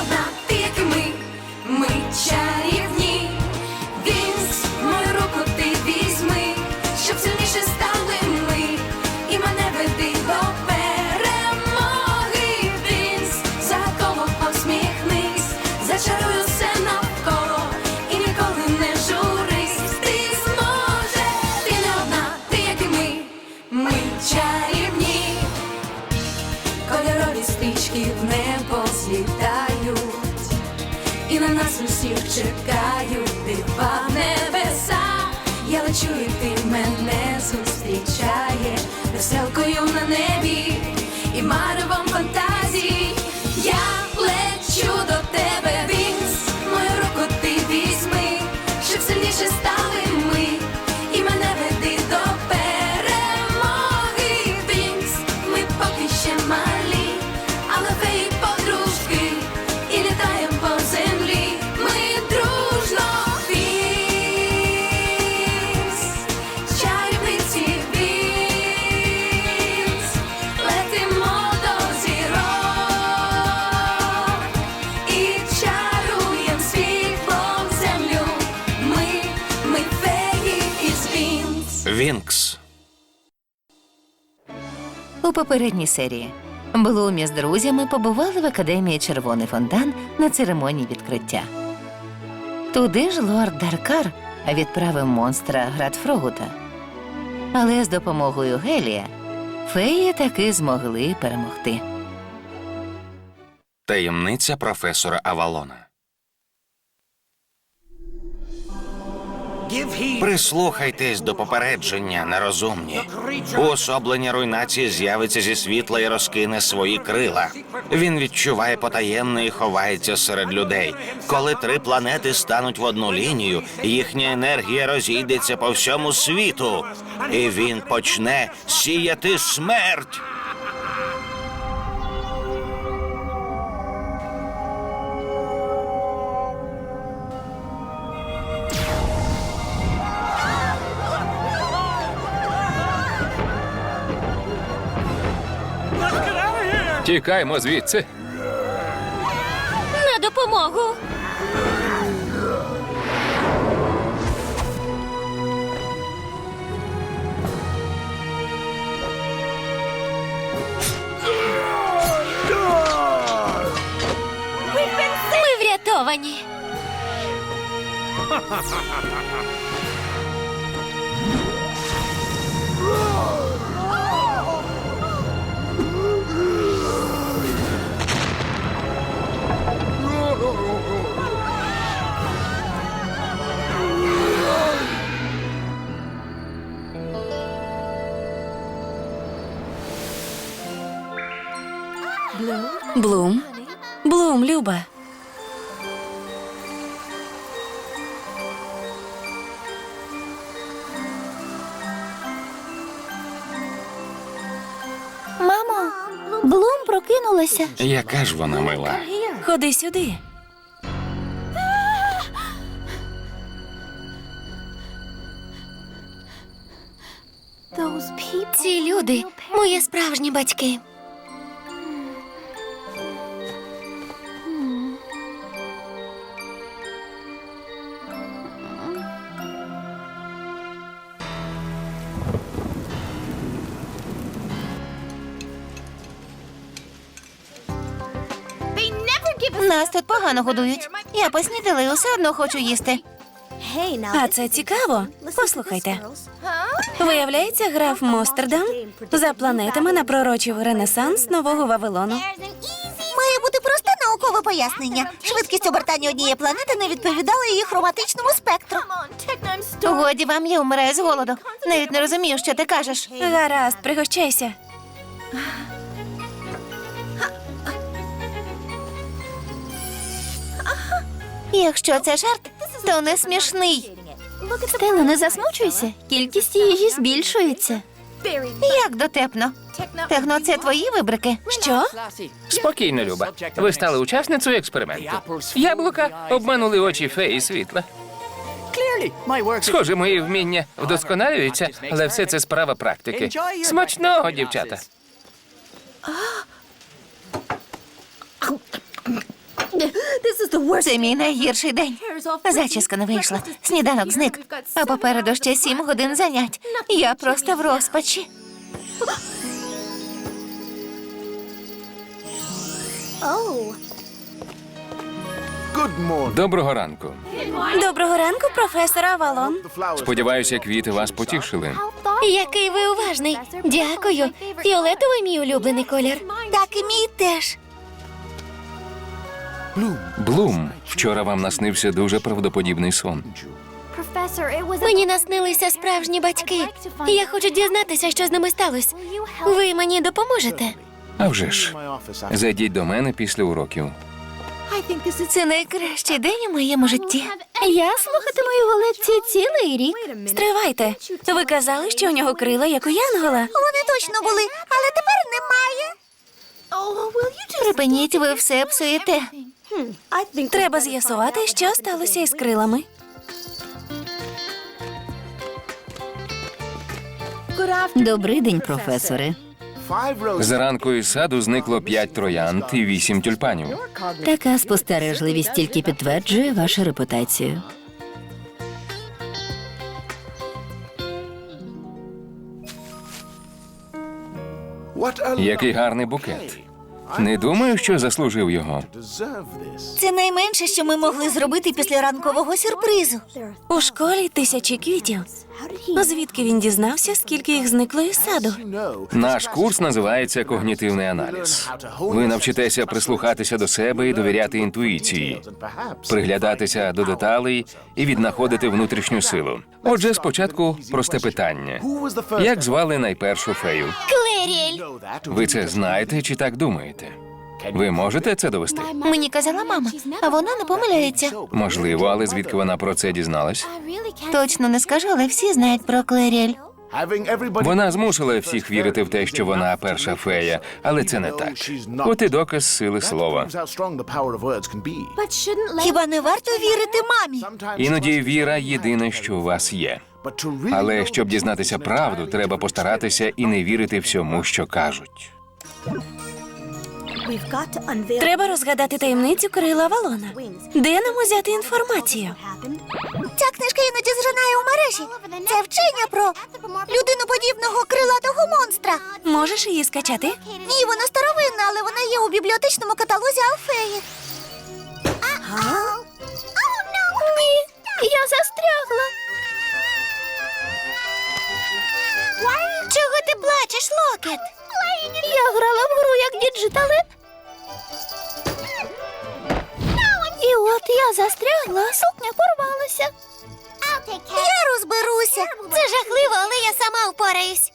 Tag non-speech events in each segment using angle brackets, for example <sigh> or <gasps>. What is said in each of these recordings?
одна, попередній серії Блумі з друзями побували в академії Червоний фонтан на церемонії відкриття. Туди ж лорд Даркар відправив монстра Градфрогута. Але з допомогою Гелія феї таки змогли перемогти. Таємниця професора Авалона. Прислухайтесь до попередження, нерозумні. Уособлення руйнації з'явиться зі світла і розкине свої крила. Він відчуває потаємне і ховається серед людей. Коли три планети стануть в одну лінію, їхня енергія розійдеться по всьому світу, і він почне сіяти смерть. Тікаймо звідси. На допомогу. Ми врятовані. Блум. Блум, Люба. Мамо, Блум прокинулася. Яка ж вона мила? Ходи сюди. Ці люди мої справжні батьки. Нас тут погано годують. Я поснідала і усе одно хочу їсти. А це цікаво. Послухайте. Виявляється, граф Мостердам за планетами напророчив ренесанс нового Вавилону. Має бути просте наукове пояснення. Швидкість обертання однієї планети не відповідала її хроматичному спектру. Годі вам, я вмираю з голоду. Навіть не розумію, що ти кажеш. Гаразд, пригощайся. Якщо це жарт, то не смішний. Стело, не засмучуйся. Кількість їжі збільшується. Як дотепно. Техно, це твої вибрики. Що? Спокійно, Люба. Ви стали учасницею експерименту. Яблука обманули очі феї світла. Схоже, мої вміння вдосконалюються, але все це справа практики. Смачного, дівчата. Це мій найгірший день. Зачіска не вийшла, сніданок зник, а попереду ще сім годин занять. Я просто в розпачі. Доброго ранку. Доброго ранку, професор Авалон. Сподіваюся, квіти вас потішили. Який ви уважний. Дякую. Фіолетовий мій улюблений колір. Так і мій теж. Блум, вчора вам наснився дуже правдоподібний сон. Мені наснилися справжні батьки. Я хочу дізнатися, що з ними сталося. Ви мені допоможете? А вже ж, зайдіть до мене після уроків. Це найкращий день у моєму житті. Я слухатиму його лекції цілий рік. Стривайте. Ви казали, що у нього крила, як у Янгола. Вони точно були, але тепер немає. Припиніть, ви все псуєте. Треба з'ясувати, що сталося із крилами. Добрий день, професоре. Зранку із саду зникло п'ять троянд і вісім тюльпанів. Така спостережливість тільки підтверджує вашу репутацію. Який гарний букет. Не думаю, що заслужив його. Це найменше, що ми могли зробити після ранкового сюрпризу. У школі тисячі квітів. Звідки він дізнався, скільки їх зникло із саду? Наш курс називається когнітивний аналіз. Ви навчитеся прислухатися до себе і довіряти інтуїції, приглядатися до деталей і віднаходити внутрішню силу. Отже, спочатку просте питання: як звали найпершу фею? Клеріель. Ви це знаєте чи так думаєте? Ви можете це довести? Мені казала мама, а вона не помиляється. Можливо, але звідки вона про це дізналась? Точно не скажу, але всі знають про Клеріель. Вона змусила всіх вірити в те, що вона перша фея, але це не так. От і доказ сили слова. Хіба не варто вірити мамі? Іноді віра єдине, що у вас є. Але щоб дізнатися правду, треба постаратися і не вірити всьому, що кажуть. Треба розгадати таємницю крила Авалона. Де нам узяти інформацію? Ця книжка іноді зринає у мережі. Це вчення про людиноподібного крилатого монстра. Можеш її скачати? Ні, вона старовинна, але вона є у бібліотечному каталозі Алфеї. Ні, я застрягла. Чого ти плачеш, Локет? Я грала в гру як діджитали. І от я застрягла, сукня порвалася. Я розберуся. Це жахливо, але я сама впораюсь.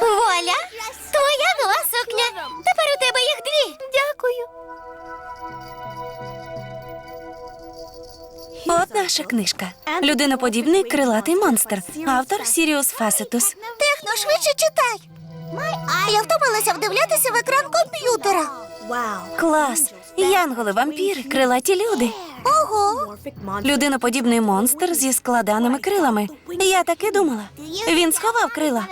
Вуаля! От наша книжка. Людиноподібний крилатий монстр. Автор Сіріус Фасетус. Техно, швидше читай. Я втомилася вдивлятися в екран комп'ютера. Клас. Янголи, вампіри, крилаті люди. Ого. Людиноподібний монстр зі складаними крилами. Я таки думала. Він сховав крила.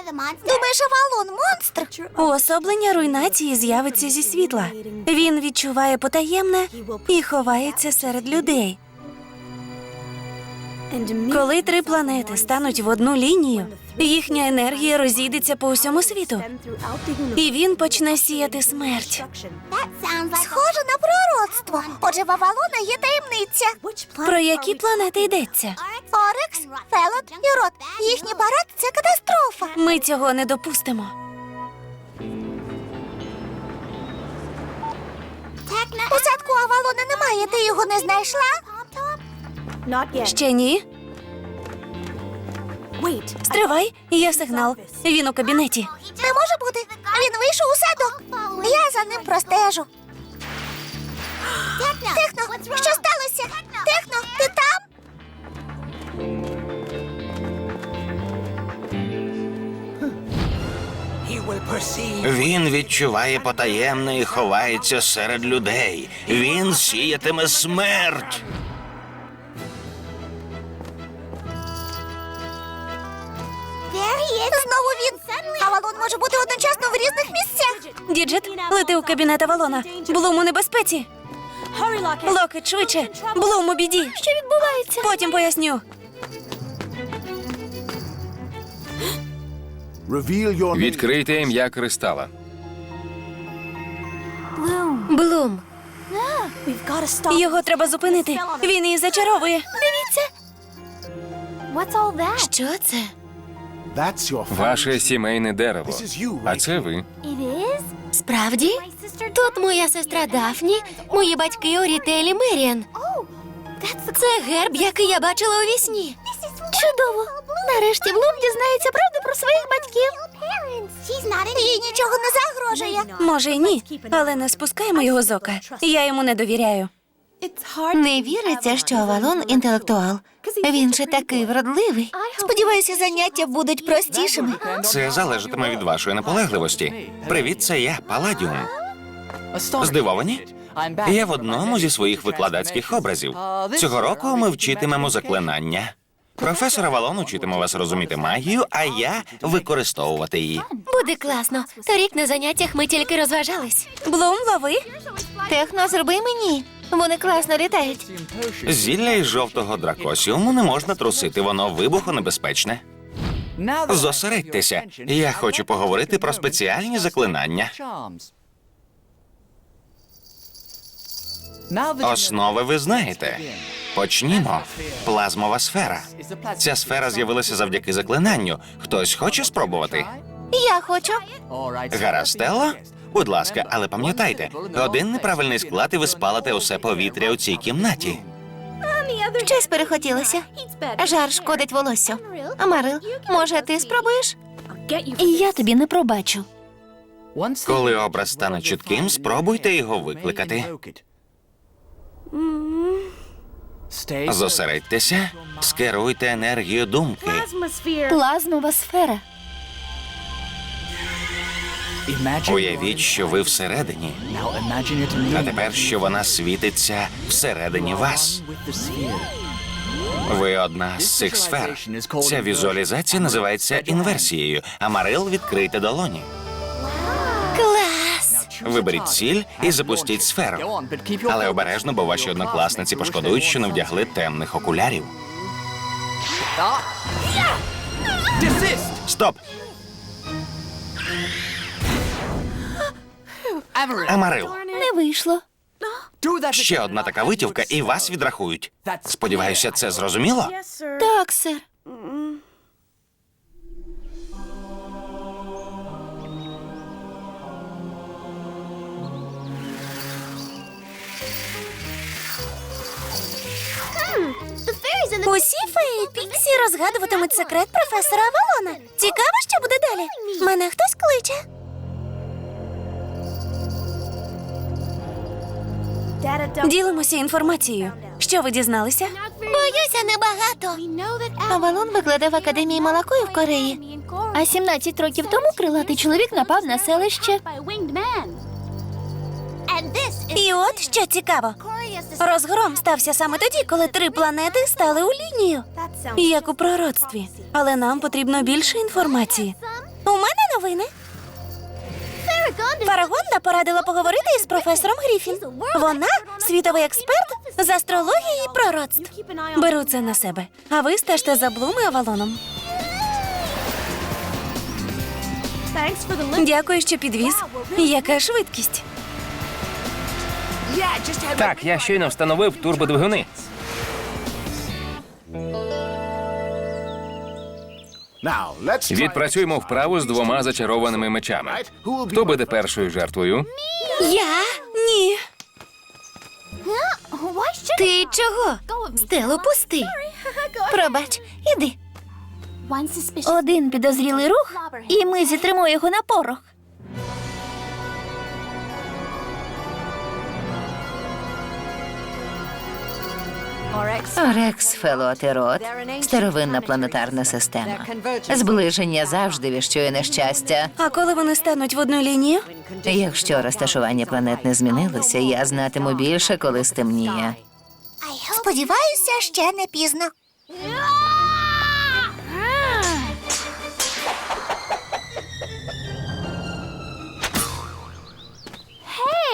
Думаєш, Авалон монстр? Уособлення руйнації з'явиться зі світла. Він відчуває потаємне і ховається серед людей. Коли три планети стануть в одну лінію, їхня енергія розійдеться по всьому світу, і він почне сіяти смерть. Схоже на пророцтво. Отже, в Авалона є таємниця. Про які планети йдеться? Орекс, Фелот і Рот. Їхній парад це катастрофа. Ми цього не допустимо. У садку Авалона немає, ти його не знайшла? Ще ні. Стривай, є сигнал. Він у кабінеті. Не може бути. Він вийшов у садок. Я за ним простежу. Техно, що сталося? Техно, ти там? Він відчуває потаємне і ховається серед людей. Він сіятиме смерть. Може бути одночасно в різних місцях. Діджет, лети у кабінет Авалона. Блум у небезпеці. Локет, швидше. Блум у біді. Що відбувається? Потім поясню. Відкрийте ім'я кристала. Блум, Його треба зупинити. Він її зачаровує. Дивіться. що це? Ваше сімейне дерево. А це ви. Справді? Тут моя сестра Дафні, мої батьки Орітель і Меріан. Це герб, який я бачила у вісні. Чудово! Нарешті Блум дізнається правду про своїх батьків. Їй нічого не загрожує. Може, й ні, але не спускаємо його з ока. Я йому не довіряю. Не віриться, що Авалон інтелектуал. Він же такий вродливий. Сподіваюся, заняття будуть простішими. Це залежатиме від вашої наполегливості. Привіт, це я, Паладіум. Здивовані? Я в одному зі своїх викладацьких образів. Цього року ми вчитимемо заклинання. Професор Авалон учитиме вас розуміти магію, а я використовувати її. Буде класно. Торік на заняттях ми тільки розважались. Блум, лови. Техно, зроби мені. Вони класно літають. Зілля із жовтого дракосіуму не можна трусити, воно вибухонебезпечне. Зосередьтеся. Я хочу поговорити про спеціальні заклинання. Основи ви знаєте. Почнімо. Плазмова сфера. Ця сфера з'явилася завдяки заклинанню. Хтось хоче спробувати? Я хочу. Гаразд, Стелло? Будь ласка, але пам'ятайте, один неправильний склад і ви спалите усе повітря у цій кімнаті. Щось перехотілося. Жар шкодить волосю. Амарил, може, ти спробуєш? І я тобі не пробачу. Коли образ стане чітким, спробуйте його викликати. Зосередьтеся, скеруйте енергію думки. Плазмова сфера. Уявіть, що ви всередині, а тепер, що вона світиться всередині вас. Ви одна з цих сфер. Ця візуалізація називається інверсією. Амарил відкрийте долоні. Клас! Виберіть ціль і запустіть сферу. Але обережно, бо ваші однокласниці пошкодують, що не вдягли темних окулярів. Стоп! Амарил, Не вийшло. ще одна така витівка, і вас відрахують. Сподіваюся, це зрозуміло? Так, сер. Усі феї Піксі розгадуватимуть секрет професора Авалона. Цікаво, що буде далі. Мене хтось кличе. Ділимося інформацією. Що ви дізналися? Боюся небагато. Авалон викладав в академії Малакою в Кореї. А 17 років тому крилатий чоловік напав на селище. І от що цікаво. Розгром стався саме тоді, коли три планети стали у лінію. Як у пророцтві. Але нам потрібно більше інформації. У мене новини. Фарагонда порадила поговорити із професором Гріфін. Вона світовий експерт з астрології і пророцтв. Беру це на себе. А ви стежте за Блум і Авалоном. Дякую, що підвіз. Яка швидкість. Так, я щойно встановив турбодвигуни. Відпрацюємо вправу з двома зачарованими мечами. Хто буде першою жертвою? Я? Ні. Ти чого? Стело, пусти. Пробач, іди. Один підозрілий рух, і ми зітримо його на порох. Орекс Фелотирот старовинна планетарна система. Зближення завжди віщує нещастя. А коли вони стануть в одну лінію? Якщо розташування планет не змінилося, я знатиму більше, коли стемніє. Сподіваюся, ще не пізно.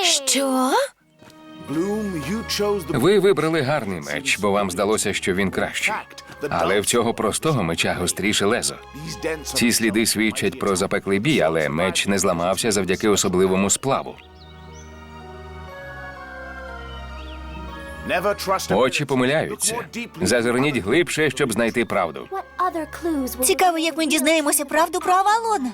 Що? Ви вибрали гарний меч, бо вам здалося, що він кращий. Але в цього простого меча гостріше лезо. Ці сліди свідчать про запеклий бій, але меч не зламався завдяки особливому сплаву. Очі помиляються. Зазирніть глибше, щоб знайти правду. Цікаво, як ми дізнаємося правду про Авалона.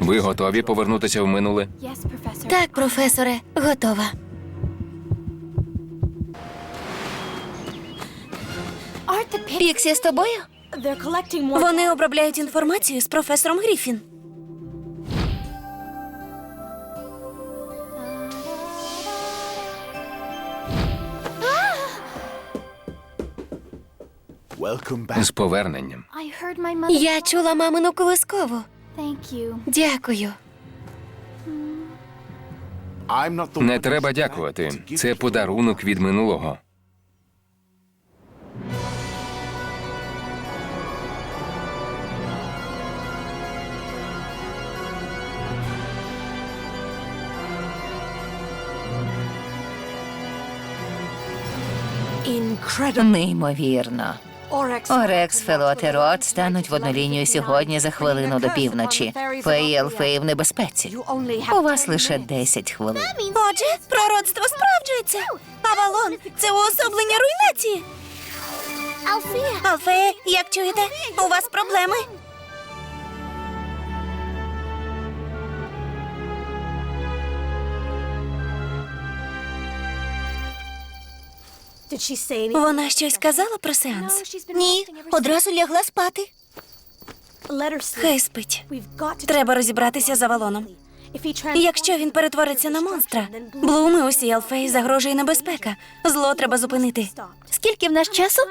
Ви готові повернутися в минуле? Так, професоре, готова. Піксі з тобою? Вони обробляють інформацію з професором Гріфін. З поверненням. Я чула мамину колискову. Дякую. Не треба дякувати. Це подарунок від минулого. Неймовірно. Орекс, Фелот і Рот стануть в одну лінію сьогодні за хвилину до півночі. Феї і в небезпеці. У вас лише 10 хвилин. Отже, пророцтво справджується. Авалон це уособлення руйнації. Алфея, як чуєте, у вас проблеми? Вона щось казала про сеанс? Ні, одразу лягла спати. Хай спить. Треба розібратися з Авалоном. Якщо він перетвориться на монстра, Блуми усі Алфеї загрожує небезпека. Зло треба зупинити. Скільки в нас часу?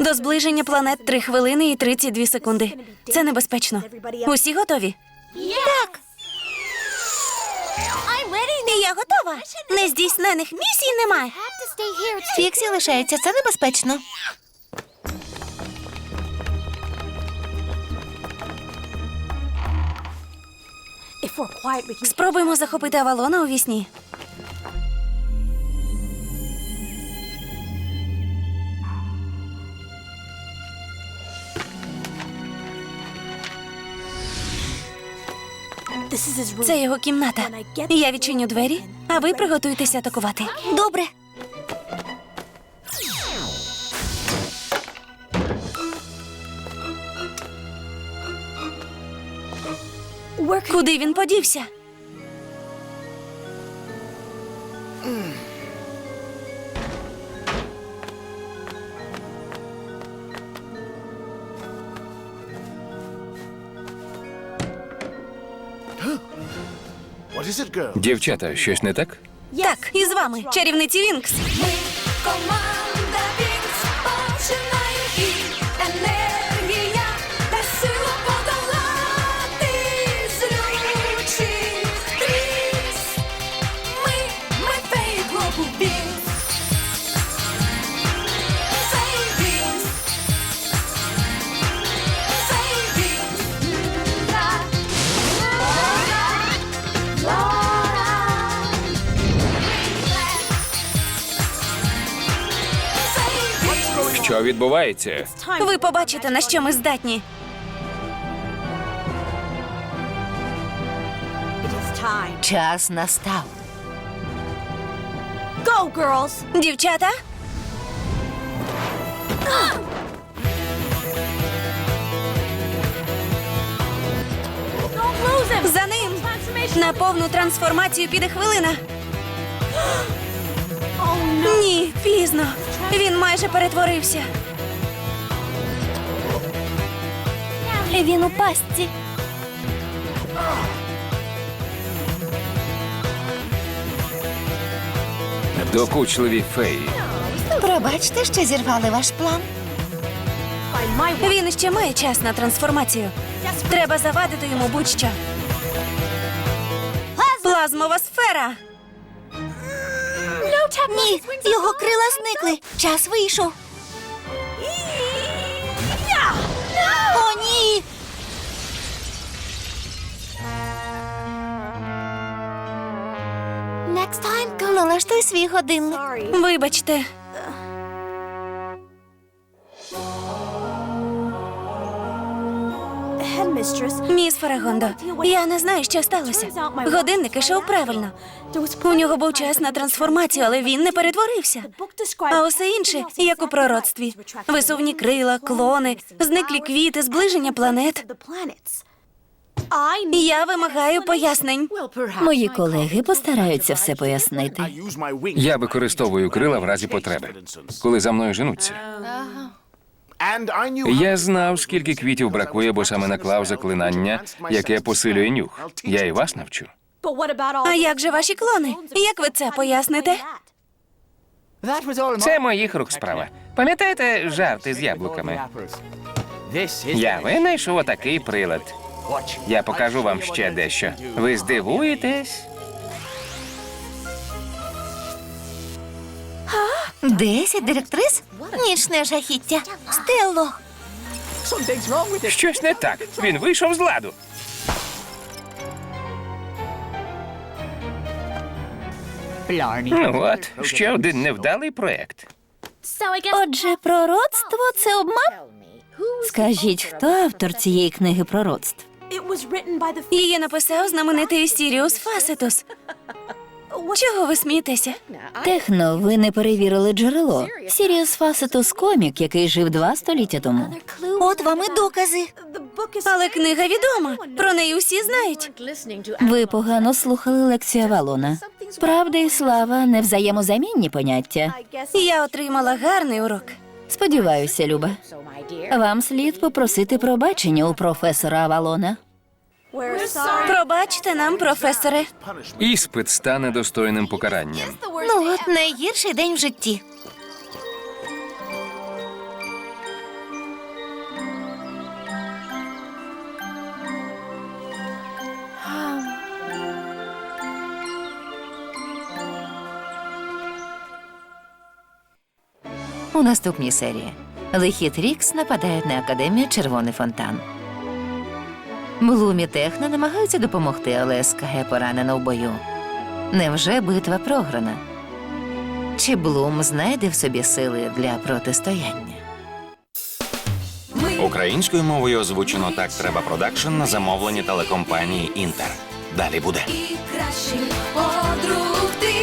До зближення планет 3 хвилини і 32 секунди. Це небезпечно. Усі готові? Так. Я готова. Нездійснених місій немає. Фіксі лишається, це небезпечно. Спробуємо захопити Авалона у вісні. Це його кімната. Я відчиню двері, а ви приготуйтеся атакувати. Добре. Куди він подівся? Дівчата, щось не так? Так, і з вами, чарівниці Вінкс. Що відбувається? Ви побачите, на що ми здатні. Час настав. Дівчата, за ним. На повну трансформацію піде хвилина. <gasps> Ні, пізно. Він майже перетворився. Він у пастці. Докучливі феї. Пробачте, що зірвали ваш план. Він ще має час на трансформацію. Треба завадити йому будь-що. Плазмова сфера. Ні, його крила зникли. Час вийшов. О, ні! Налаштуй свій годинник. Вибачте. Міс Фарагондо, я не знаю, що сталося. Годинник ішов правильно. У нього був час на трансформацію, але він не перетворився. А усе інше, як у пророцтві: висувні крила, клони, зниклі квіти, зближення планет. Я вимагаю пояснень. Мої колеги постараються все пояснити. Я використовую крила в разі потреби, коли за мною женуться. Я знав, скільки квітів бракує, бо саме наклав заклинання, яке посилює нюх. Я і вас навчу. А як же ваші клони? Як ви це поясните? Це моїх рук справа. Пам'ятаєте жарти з яблуками? Я винайшов отакий прилад. Я покажу вам ще дещо. Ви здивуєтесь? Десять директрис? Нічне жахіття. Стелло, Щось не так. Він вийшов з ладу. Ну от, ще один невдалий проект. Отже, пророцтво це обман? Скажіть, хто автор цієї книги пророцтв? її написав знаменитий Сіріус Фасетус. Чого ви смієтеся? Техно, ви не перевірили джерело. Сіріус Фасетус комік, який жив два століття тому. От вам і докази. Але книга відома. Про неї усі знають. Ви погано слухали лекцію Авалона. Правда і слава не взаємозамінні поняття. Я отримала гарний урок. Сподіваюся, Люба. Вам слід попросити пробачення у професора Авалона. Пробачте нам, професоре. Іспит стане достойним покаранням. Ну от найгірший день в житті. У наступній серії лихі Трікс нападають на академію Червоний фонтан. Блум і Техно намагаються допомогти, але СКГ поранена в бою. Невже битва програна? Чи Блум знайде в собі сили для протистояння? Українською мовою озвучено так треба продакшн на замовлення телекомпанії Інтер. Далі буде. І кращих подруг ти